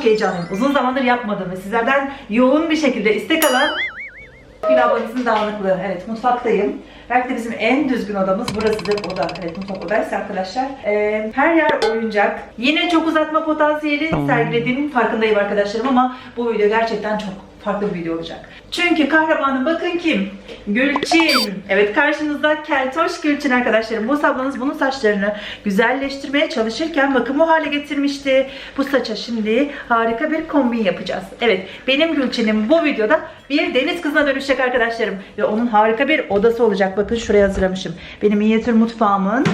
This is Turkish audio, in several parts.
çok heyecanlıyım. Uzun zamandır yapmadım ve sizlerden yoğun bir şekilde istek alan Gül ablanızın dağınıklığı. Evet mutfaktayım. Belki de bizim en düzgün odamız burasıdır. Oda. Evet mutfak odaysa arkadaşlar. Ee, her yer oyuncak. Yine çok uzatma potansiyeli sergilediğinin farkındayım arkadaşlarım ama bu video gerçekten çok farklı bir video olacak. Çünkü kahramanım bakın kim? Gülçin. Evet karşınızda Keltoş Gülçin arkadaşlarım. Bu ablanız bunun saçlarını güzelleştirmeye çalışırken bakın bu hale getirmişti. Bu saça şimdi harika bir kombin yapacağız. Evet benim Gülçin'im bu videoda bir deniz kızına dönüşecek arkadaşlarım. Ve onun harika bir odası olacak. Bakın şuraya hazırlamışım. Benim minyatür mutfağımın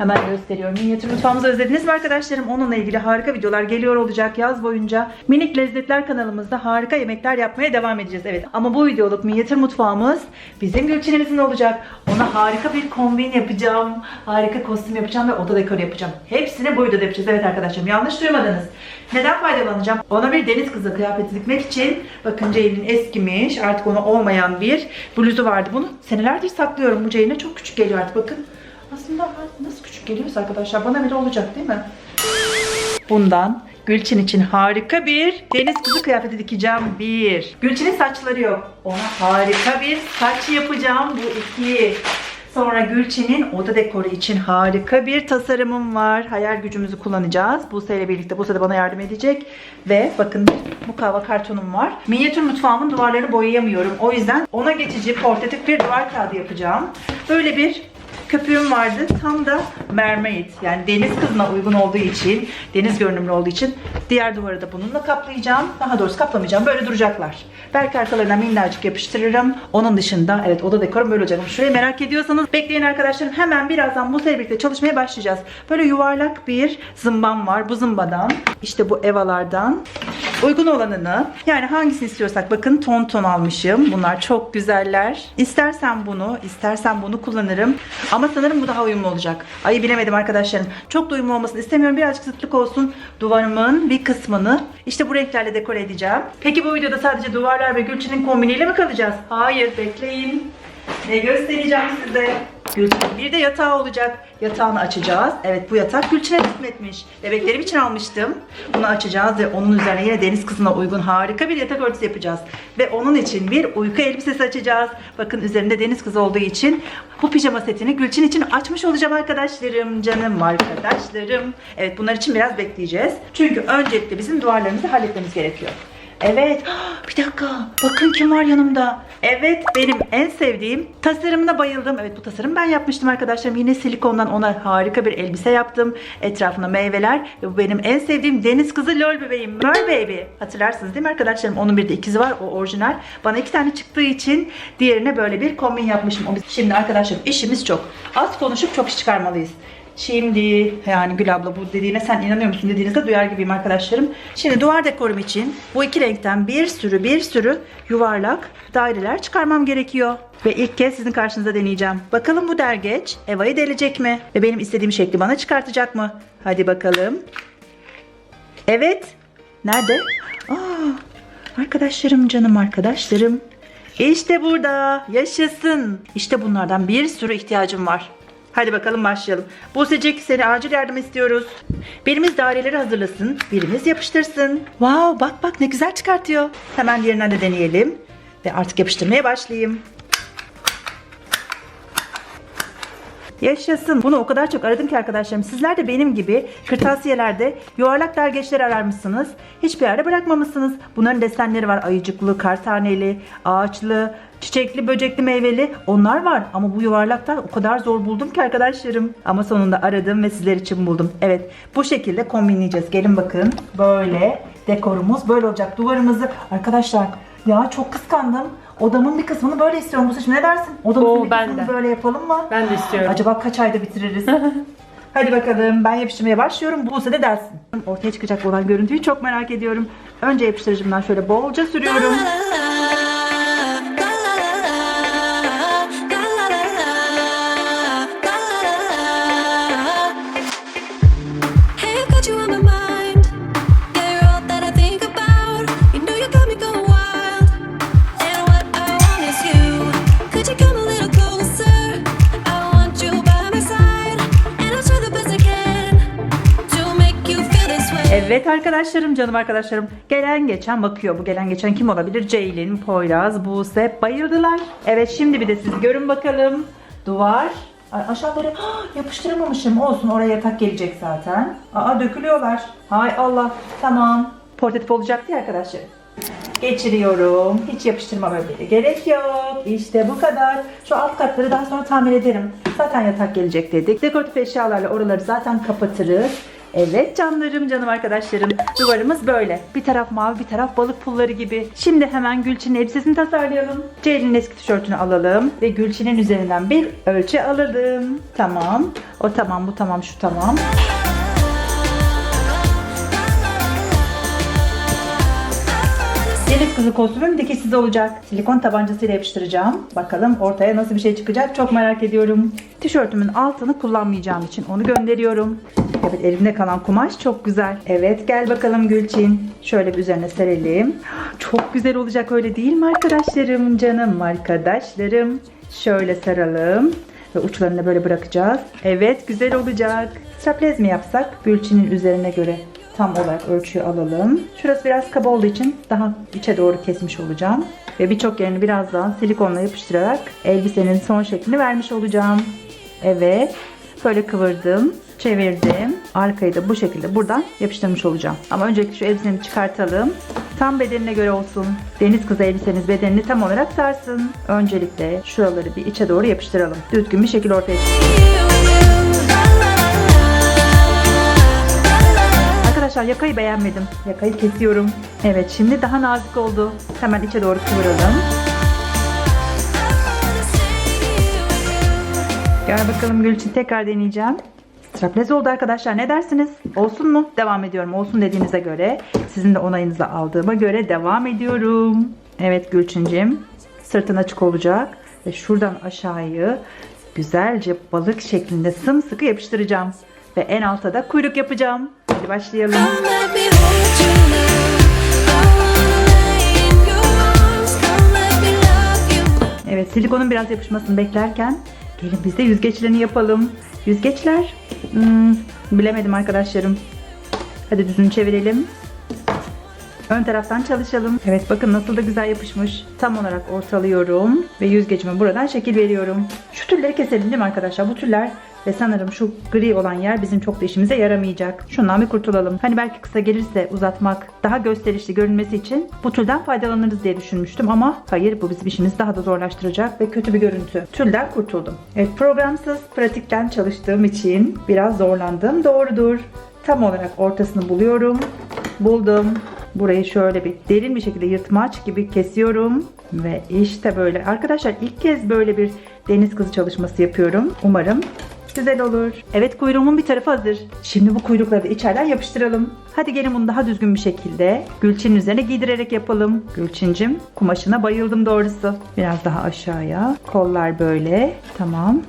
Hemen gösteriyorum. Minyatür mutfağımızı özlediniz mi arkadaşlarım? Onunla ilgili harika videolar geliyor olacak yaz boyunca. Minik Lezzetler kanalımızda harika yemekler yapmaya devam edeceğiz. Evet ama bu videoluk minyatür mutfağımız bizim Gülçin'imizin olacak. Ona harika bir kombin yapacağım. Harika kostüm yapacağım ve oda dekoru yapacağım. Hepsini bu videoda yapacağız. Evet arkadaşlarım yanlış duymadınız. Neden faydalanacağım? Ona bir deniz kızı kıyafeti dikmek için bakın Ceylin'in eskimiş artık ona olmayan bir bluzu vardı. Bunu senelerdir saklıyorum. Bu Ceylin'e çok küçük geliyor artık bakın. Aslında nasıl küçük geliyorsa arkadaşlar bana bile olacak değil mi? Bundan Gülçin için harika bir deniz kızı kıyafeti dikeceğim. Bir. Gülçin'in saçları yok. Ona harika bir saç yapacağım. Bu iki. Sonra Gülçin'in oda dekoru için harika bir tasarımım var. Hayal gücümüzü kullanacağız. Buse ile birlikte Buse de bana yardım edecek. Ve bakın mukavva kartonum var. Minyatür mutfağımın duvarlarını boyayamıyorum. O yüzden ona geçici portatif bir duvar kağıdı yapacağım. Böyle bir köpüğüm vardı. Tam da mermaid yani deniz kızına uygun olduğu için, deniz görünümlü olduğu için diğer duvarı da bununla kaplayacağım. Daha doğrusu kaplamayacağım. Böyle duracaklar. Belki arkalarına minnacık yapıştırırım. Onun dışında evet oda dekorum böyle olacak. Şurayı merak ediyorsanız bekleyin arkadaşlarım. Hemen birazdan bu birlikte çalışmaya başlayacağız. Böyle yuvarlak bir zımbam var. Bu zımbadan işte bu evalardan uygun olanını yani hangisini istiyorsak bakın ton ton almışım. Bunlar çok güzeller. İstersen bunu, istersen bunu kullanırım. Ama sanırım bu daha uyumlu olacak. Ayı bilemedim arkadaşlarım. Çok da uyumlu olmasını istemiyorum. Birazcık zıtlık olsun. Duvarımın bir kısmını işte bu renklerle dekore edeceğim. Peki bu videoda sadece duvarlar ve Gülçin'in kombiniyle mi kalacağız? Hayır bekleyin. Ne göstereceğim size? Gülçin'in bir de yatağı olacak. Yatağını açacağız. Evet bu yatak Gülçin'e kısmetmiş. Bebeklerim için almıştım. Bunu açacağız ve onun üzerine yine deniz kızına uygun harika bir yatak örtüsü yapacağız. Ve onun için bir uyku elbisesi açacağız. Bakın üzerinde deniz kızı olduğu için bu pijama setini Gülçin için açmış olacağım arkadaşlarım. Canım arkadaşlarım. Evet bunlar için biraz bekleyeceğiz. Çünkü öncelikle bizim duvarlarımızı halletmemiz gerekiyor. Evet. Bir dakika. Bakın kim var yanımda. Evet benim en sevdiğim tasarımına bayıldım. Evet bu tasarım ben yapmıştım arkadaşlarım. Yine silikondan ona harika bir elbise yaptım. Etrafına meyveler. Ve bu benim en sevdiğim deniz kızı lol bebeğim. Mer baby. Hatırlarsınız değil mi arkadaşlarım? Onun bir de ikizi var. O orijinal. Bana iki tane çıktığı için diğerine böyle bir kombin yapmışım. Şimdi arkadaşlarım işimiz çok. Az konuşup çok iş çıkarmalıyız. Şimdi yani Gül abla bu dediğine sen inanıyor musun dediğinizde duyar gibiyim arkadaşlarım. Şimdi duvar dekorum için bu iki renkten bir sürü bir sürü yuvarlak daireler çıkarmam gerekiyor. Ve ilk kez sizin karşınıza deneyeceğim. Bakalım bu dergeç Eva'yı delecek mi? Ve benim istediğim şekli bana çıkartacak mı? Hadi bakalım. Evet. Nerede? Aa, arkadaşlarım canım arkadaşlarım. İşte burada. Yaşasın. İşte bunlardan bir sürü ihtiyacım var. Hadi bakalım başlayalım. Buse'cik seni acil yardım istiyoruz. Birimiz daireleri hazırlasın, birimiz yapıştırsın. Wow bak bak ne güzel çıkartıyor. Hemen diğerinden de deneyelim. Ve artık yapıştırmaya başlayayım. Yaşasın. Bunu o kadar çok aradım ki arkadaşlarım. Sizler de benim gibi kırtasiyelerde yuvarlak dergeçler ararmışsınız. Hiçbir yerde bırakmamışsınız. Bunların desenleri var. Ayıcıklı, kar taneli, ağaçlı, çiçekli, böcekli, meyveli. Onlar var. Ama bu yuvarlaklar o kadar zor buldum ki arkadaşlarım. Ama sonunda aradım ve sizler için buldum. Evet bu şekilde kombinleyeceğiz. Gelin bakın. Böyle dekorumuz böyle olacak. Duvarımızı arkadaşlar ya çok kıskandım. Odamın bir kısmını böyle istiyorum. Bu seçim ne dersin? Odamın Oo, bir ben kısmını de. böyle yapalım mı? Ben de istiyorum. Acaba kaç ayda bitiririz? Hadi bakalım ben yapıştırmaya başlıyorum. Buse de dersin. Ortaya çıkacak olan görüntüyü çok merak ediyorum. Önce yapıştırıcımdan şöyle bolca sürüyorum. Evet arkadaşlarım, canım arkadaşlarım. Gelen geçen bakıyor. Bu gelen geçen kim olabilir? Ceylin, Poyraz, Buse bayıldılar. Evet şimdi bir de siz görün bakalım. Duvar. Ay, aşağıları Ah, yapıştıramamışım. Olsun oraya yatak gelecek zaten. Aa dökülüyorlar. Hay Allah. Tamam. Portatif olacaktı ya arkadaşlar. Geçiriyorum. Hiç yapıştırmama bile gerek yok. İşte bu kadar. Şu alt katları daha sonra tamir ederim. Zaten yatak gelecek dedik. Dekoratif eşyalarla oraları zaten kapatırız. Evet canlarım, canım arkadaşlarım. Duvarımız böyle. Bir taraf mavi, bir taraf balık pulları gibi. Şimdi hemen Gülçin'in elbisesini tasarlayalım. Ceylin'in eski tişörtünü alalım. Ve Gülçin'in üzerinden bir ölçü alalım. Tamam. O tamam, bu tamam, şu tamam. Kızı kostümüm dikişsiz olacak. Silikon tabancasıyla yapıştıracağım. Bakalım ortaya nasıl bir şey çıkacak çok merak ediyorum. Tişörtümün altını kullanmayacağım için onu gönderiyorum. Evet elimde kalan kumaş çok güzel. Evet gel bakalım Gülçin. Şöyle bir üzerine serelim. Çok güzel olacak öyle değil mi arkadaşlarım? Canım arkadaşlarım. Şöyle saralım. Ve uçlarını böyle bırakacağız. Evet güzel olacak. Straplez mi yapsak? Gülçin'in üzerine göre tam olarak ölçüyü alalım. Şurası biraz kaba olduğu için daha içe doğru kesmiş olacağım. Ve birçok yerini birazdan silikonla yapıştırarak elbisenin son şeklini vermiş olacağım. Evet. Böyle kıvırdım. Çevirdim. Arkayı da bu şekilde buradan yapıştırmış olacağım. Ama öncelikle şu elbiseni çıkartalım. Tam bedenine göre olsun. Deniz kızı elbiseniz bedenini tam olarak sarsın. Öncelikle şuraları bir içe doğru yapıştıralım. Düzgün bir şekil ortaya çıksın. Arkadaşlar yakayı beğenmedim. Yakayı kesiyorum. Evet şimdi daha nazik oldu. Hemen içe doğru kıvıralım. Gel bakalım Gülçin tekrar deneyeceğim. Straplez oldu arkadaşlar ne dersiniz? Olsun mu? Devam ediyorum. Olsun dediğinize göre sizin de onayınızı aldığıma göre devam ediyorum. Evet Gülçincim sırtın açık olacak ve şuradan aşağıyı güzelce balık şeklinde sımsıkı yapıştıracağım. Ve en alta da kuyruk yapacağım. Hadi başlayalım. Evet silikonun biraz yapışmasını beklerken gelin biz de yüzgeçlerini yapalım. Yüzgeçler hmm, bilemedim arkadaşlarım. Hadi düzünü çevirelim. Ön taraftan çalışalım. Evet bakın nasıl da güzel yapışmış. Tam olarak ortalıyorum ve yüzgecime buradan şekil veriyorum. Şu tülleri keselim değil mi arkadaşlar? Bu tüller ve sanırım şu gri olan yer bizim çok da işimize yaramayacak. Şundan bir kurtulalım. Hani belki kısa gelirse uzatmak, daha gösterişli görünmesi için bu tülden faydalanırız diye düşünmüştüm ama hayır bu bizim işimizi daha da zorlaştıracak ve kötü bir görüntü. Tülden kurtuldum. Evet programsız pratikten çalıştığım için biraz zorlandım. Doğrudur. Tam olarak ortasını buluyorum. Buldum. Burayı şöyle bir derin bir şekilde yırtmaç gibi kesiyorum. Ve işte böyle. Arkadaşlar ilk kez böyle bir deniz kızı çalışması yapıyorum. Umarım güzel olur. Evet kuyruğumun bir tarafı hazır. Şimdi bu kuyrukları da içeriden yapıştıralım. Hadi gelin bunu daha düzgün bir şekilde Gülçin'in üzerine giydirerek yapalım. Gülçincim kumaşına bayıldım doğrusu. Biraz daha aşağıya. Kollar böyle. Tamam.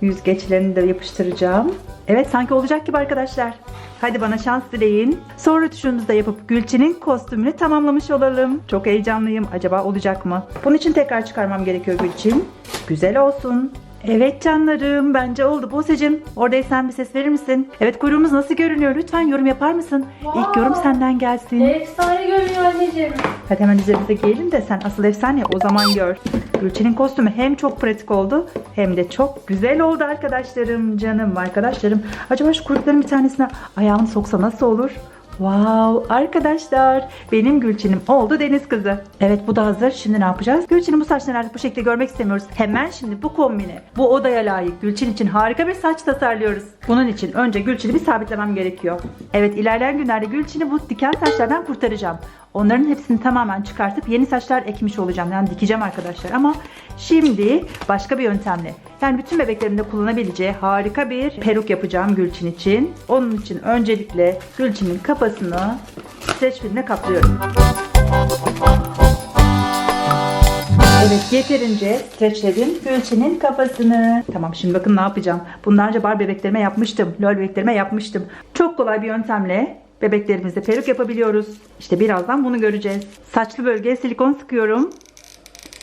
Yüzgeçlerini de yapıştıracağım. Evet sanki olacak gibi arkadaşlar. Hadi bana şans dileyin. Sonra tuşunuzu da yapıp Gülçin'in kostümünü tamamlamış olalım. Çok heyecanlıyım. Acaba olacak mı? Bunun için tekrar çıkarmam gerekiyor Gülçin. Güzel olsun. Evet canlarım bence oldu. Buse'cim oradaysan bir ses verir misin? Evet kuyruğumuz nasıl görünüyor? Lütfen yorum yapar mısın? İlk yorum senden gelsin. Efsane görünüyor anneciğim. Hadi hemen üzerimize giyelim de sen asıl efsane o zaman gör. Gülçin'in kostümü hem çok pratik oldu hem de çok güzel oldu arkadaşlarım. Canım arkadaşlarım. Acaba şu kuyrukların bir tanesine ayağımı soksa nasıl olur? Wow arkadaşlar benim Gülçin'im oldu deniz kızı. Evet bu da hazır. Şimdi ne yapacağız? Gülçin'in bu saçlarını artık bu şekilde görmek istemiyoruz. Hemen şimdi bu kombine bu odaya layık Gülçin için harika bir saç tasarlıyoruz. Bunun için önce Gülçin'i bir sabitlemem gerekiyor. Evet ilerleyen günlerde Gülçin'i bu diken saçlardan kurtaracağım. Onların hepsini tamamen çıkartıp yeni saçlar ekmiş olacağım. Yani dikeceğim arkadaşlar. Ama şimdi başka bir yöntemle. Yani bütün bebeklerin de kullanabileceği harika bir peruk yapacağım Gülçin için. Onun için öncelikle Gülçin'in kafasını streç filmle kaplıyorum. Evet yeterince streçledim Gülçin'in kafasını. Tamam şimdi bakın ne yapacağım. Bundan önce bar bebeklerime yapmıştım. Lol bebeklerime yapmıştım. Çok kolay bir yöntemle bebeklerimizde peruk yapabiliyoruz. İşte birazdan bunu göreceğiz. Saçlı bölgeye silikon sıkıyorum.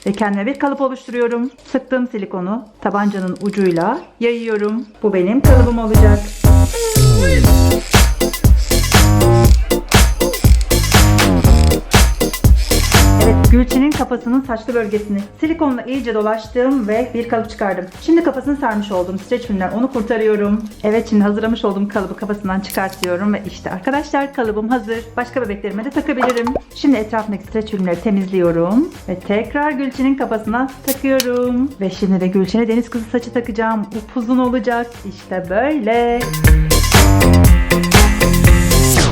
Ve kendime bir kalıp oluşturuyorum. Sıktığım silikonu tabancanın ucuyla yayıyorum. Bu benim kalıbım olacak. Gülçin'in kafasının saçlı bölgesini silikonla iyice dolaştım ve bir kalıp çıkardım. Şimdi kafasını sarmış olduğum streç filmden onu kurtarıyorum. Evet şimdi hazırlamış olduğum kalıbı kafasından çıkartıyorum ve işte arkadaşlar kalıbım hazır. Başka bebeklerime de takabilirim. Şimdi etrafındaki streç filmleri temizliyorum ve tekrar Gülçin'in kafasına takıyorum. Ve şimdi de Gülçin'e deniz kızı saçı takacağım. Upuzun olacak. İşte böyle.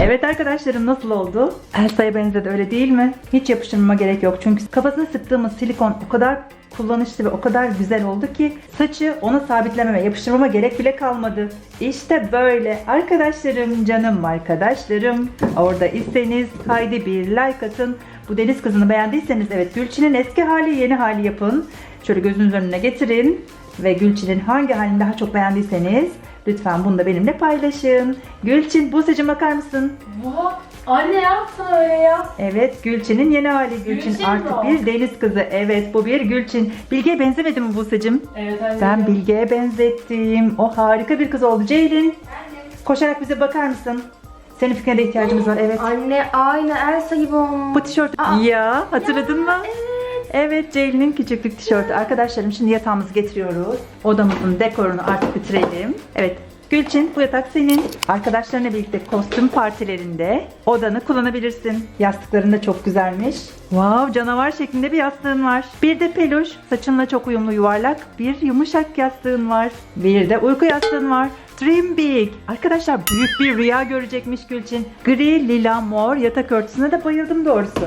Evet arkadaşlarım nasıl oldu? Elsa'ya benzedi öyle değil mi? Hiç yapıştırmama gerek yok çünkü kafasına sıktığımız silikon o kadar kullanışlı ve o kadar güzel oldu ki saçı ona sabitlememe, yapıştırmama gerek bile kalmadı. İşte böyle arkadaşlarım, canım arkadaşlarım. Orada iseniz haydi bir like atın. Bu deniz kızını beğendiyseniz evet Gülçin'in eski hali yeni hali yapın. Şöyle gözünüzün önüne getirin. Ve Gülçin'in hangi halini daha çok beğendiyseniz lütfen bunu da benimle paylaşın. Gülçin bu saçıma bakar mısın? Oha. Anne ne yaptın öyle ya? Evet Gülçin'in yeni hali Gülçin, Gülçin artık bir deniz kızı. Evet bu bir Gülçin. Bilge'ye benzemedi mi Buse'cim? Evet anne. Ben Bilge'ye benzettim. O harika bir kız oldu. Ceylin koşarak bize bakar mısın? Senin fikrine de ihtiyacımız var evet. Anne aynı Elsa gibi olmuş. Bu tişört ya hatırladın mı? Evet Ceylin'in küçüklük tişörtü. Arkadaşlarım şimdi yatağımızı getiriyoruz. Odamızın dekorunu artık bitirelim. Evet Gülçin bu yatak senin. Arkadaşlarına birlikte kostüm partilerinde odanı kullanabilirsin. Yastıkların da çok güzelmiş. Wow canavar şeklinde bir yastığın var. Bir de peluş saçınla çok uyumlu yuvarlak bir yumuşak yastığın var. Bir de uyku yastığın var. Dream Big. Arkadaşlar büyük bir rüya görecekmiş Gülçin. Gri, lila, mor yatak örtüsüne de bayıldım doğrusu.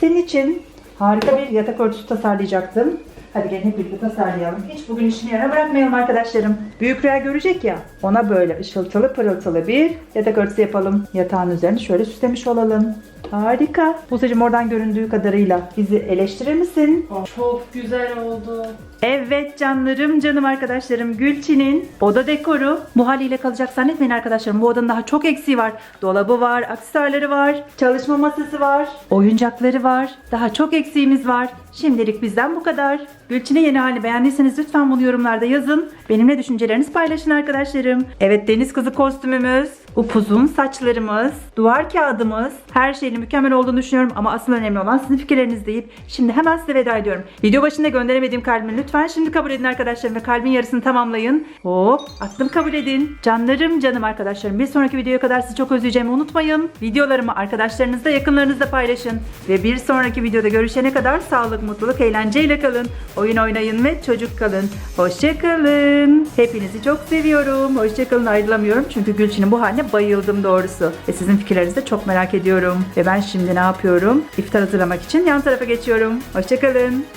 Senin için harika bir yatak örtüsü tasarlayacaktım. Hadi gelin hep birlikte tasarlayalım. Hiç bugün işini yere bırakmayalım arkadaşlarım. Büyük rüya görecek ya. Ona böyle ışıltılı pırıltılı bir yatak örtüsü yapalım. Yatağın üzerini şöyle süslemiş olalım. Harika. Buse'cim oradan göründüğü kadarıyla bizi eleştirir misin? Çok güzel oldu. Evet canlarım canım arkadaşlarım Gülçin'in oda dekoru bu haliyle kalacak zannetmeyin arkadaşlarım. Bu odanın daha çok eksiği var. Dolabı var, aksesuarları var, çalışma masası var, oyuncakları var. Daha çok eksiğimiz var. Şimdilik bizden bu kadar. Gülçin'in yeni halini beğendiyseniz lütfen bunu yorumlarda yazın. Benimle düşüncelerinizi paylaşın arkadaşlarım. Evet deniz kızı kostümümüz, upuzun saçlarımız, duvar kağıdımız, her şeyin mükemmel olduğunu düşünüyorum ama asıl önemli olan sizin fikirleriniz deyip şimdi hemen size veda ediyorum. Video başında gönderemediğim kalbimi lütfen şimdi kabul edin arkadaşlarım ve kalbin yarısını tamamlayın. Hop attım kabul edin. Canlarım canım arkadaşlarım bir sonraki videoya kadar sizi çok özleyeceğimi unutmayın. Videolarımı arkadaşlarınızla yakınlarınızla paylaşın. Ve bir sonraki videoda görüşene kadar sağlık, mutluluk, eğlenceyle kalın. Oyun oynayın ve çocuk kalın. Hoşçakalın. Hepinizi çok seviyorum. Hoşçakalın ayrılamıyorum çünkü Gülçin'in bu haline bayıldım doğrusu. Ve sizin fikirlerinizi de çok merak ediyorum. Ve ben şimdi ne yapıyorum? İftar hazırlamak için yan tarafa geçiyorum. Hoşçakalın.